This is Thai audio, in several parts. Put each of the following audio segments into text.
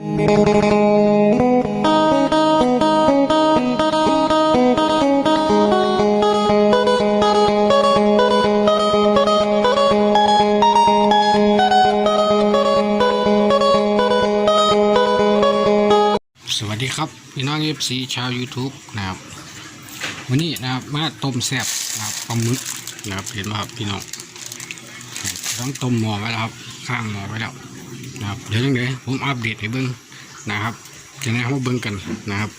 สวัสดีครับพี่น้องเอฟซีชาว YouTube นะครับวันนี้นะครับมาต้มแซ่บนะครับปลาหมึกนะครับเห็นไหมครับพี่น้องต้องต้มหม้อไว้แล้วครับข้างหม้อไว้แล้ว นะครับเดี๋ยวยังไงผมอัปเดตให้เบิ้งนะครับจะได้เขามาเบิ้งกันนะครับ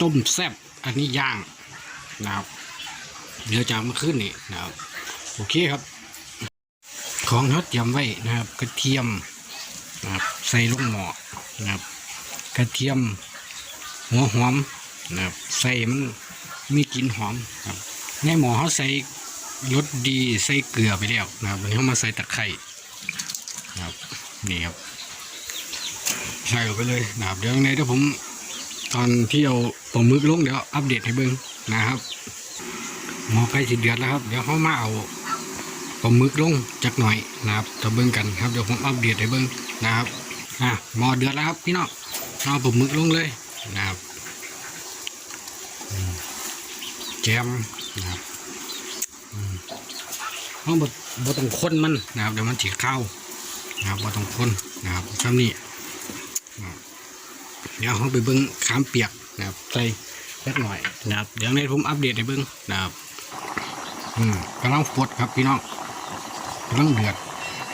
ต้มแซ่บอันนี้ย่างนะครับเดี๋ยวจะเอามาขึ้นนี่นะครับโอเคครับ ของทอดยำไว้นะครับ กระเทียมนะครับใส่ลงหม้อนะครับ กระเทียมหัวหอมนะครับใส่มันมีกลิ่นหอมครับในหม้อเขาใส่รสดีใส่เกลือไปแล้วนะครับวันนี้เขามาใส่ตะไคร้นะครับนี่ครับ ใส่ลงไปเลยนะครับเดี๋ยวยังไงเดี๋ยวผมตอนที่เอาปลามึกลงเดี๋ยวอัปเดตให้เบิ้งนะครับหมอใกล้จะเดือดแล้วครับ เดี๋ยวเขามาเอาปลามึกลงจักหน่อยนะครับจะเบิ้งกันครับเดี๋ยวผมอัปเดตให้เบิ้งนะครับอะหมอเดือดแล้วครับพี่น้องเอาปลามึกลงเลยนะครับแจมนะครับอืมเอาบดบดต้องคนมันนะครับเดี๋ยวมันจีเข้านะครับบดต้องคนนะครับซ้ำนี่ เดี๋ยวเขาไปเบิ้งขามเปียกนะครับใส่เล็กหน่อยนะครับเดี๋ยวในผมอัปเดตให้เบิ้งนะครับอืมกำลังฟดครับพี่น้องกำลังเดือด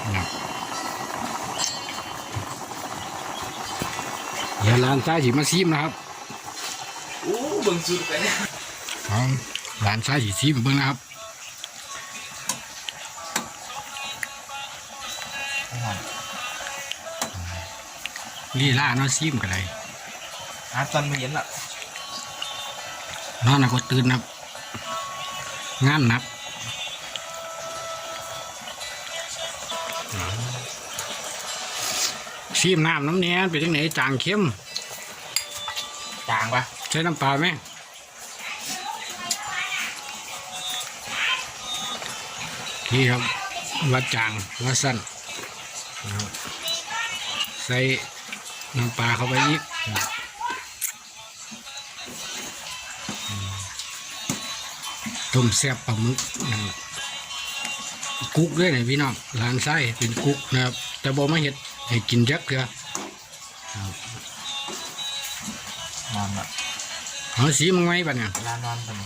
นะครับเดี๋ยวร้านซ้ายสีมาซีมนะครับโอ้เบิ่งสุดไปเนี่ยร้านซ้ายสีซีมเบิ่งนะครับลีลาเนาะซีมกันเลย อาจันไม่เห็นละนอนน่ะก็ตื่นนะครับงานหนักซีมน้ำน้ำเนี้ยเป็นยังไงจางเข้มจางปะใช้น้ำปลาไหมนี่ครับวัดจางวัดสั้นนะครับใส่น้ำปลาเข้าไปอีก ต้มแซ่บปลาหมึกนะครับกุ๊กด้วยนะพี่น้องร้านไส้เป็นกุ๊กนะครับ แต่บอกมาเห็ดให้กินยักเถอะครับนอนละเอาสีมึงไว้ปะเนี่ยเวลานอนกัน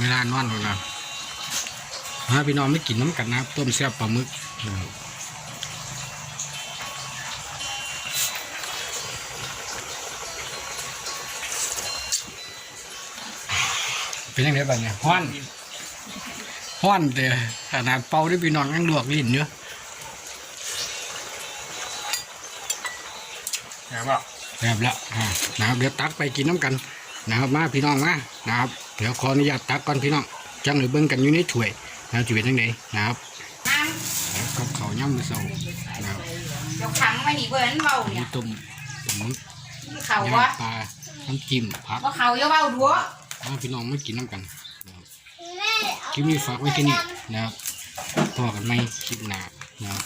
เวลานอนของเราฮะพี่น้องไม่กินน้ำกันนะครับต้มแซ่บปลาหมึกนะครับเป็นยังไงบ้างเนี่ยห้อน ห้อนแต่ขนาดเป่าได้พี่น้องยังลวกลิ้นเยอะเห็นป่ะแบบละอ่านะครับเดี๋ยวตักไปกินน้ำกันนะครับมาพี่น้องมานะครับเดี๋ยวขออนุญาตตักก่อนพี่น้องจังเลยเบิ่งกันอยู่ในถ้วยนะครับจะเป็นยังไงนะครับน้ำกับข้าวย่ำมือเสานะครับเดี๋ยวขังไว้นี่เบิ่นเบามีเนี่ยต้มหมูเขาย่างวะปลาน้ำจิ้มผักว่าเขาจะเบาดัวมาพี่น้องมากินน้ำกันนะครับ คลิปนี้ฝากไว้แค่นี้นะครับพอกันไหมคลิปหน้านะครับ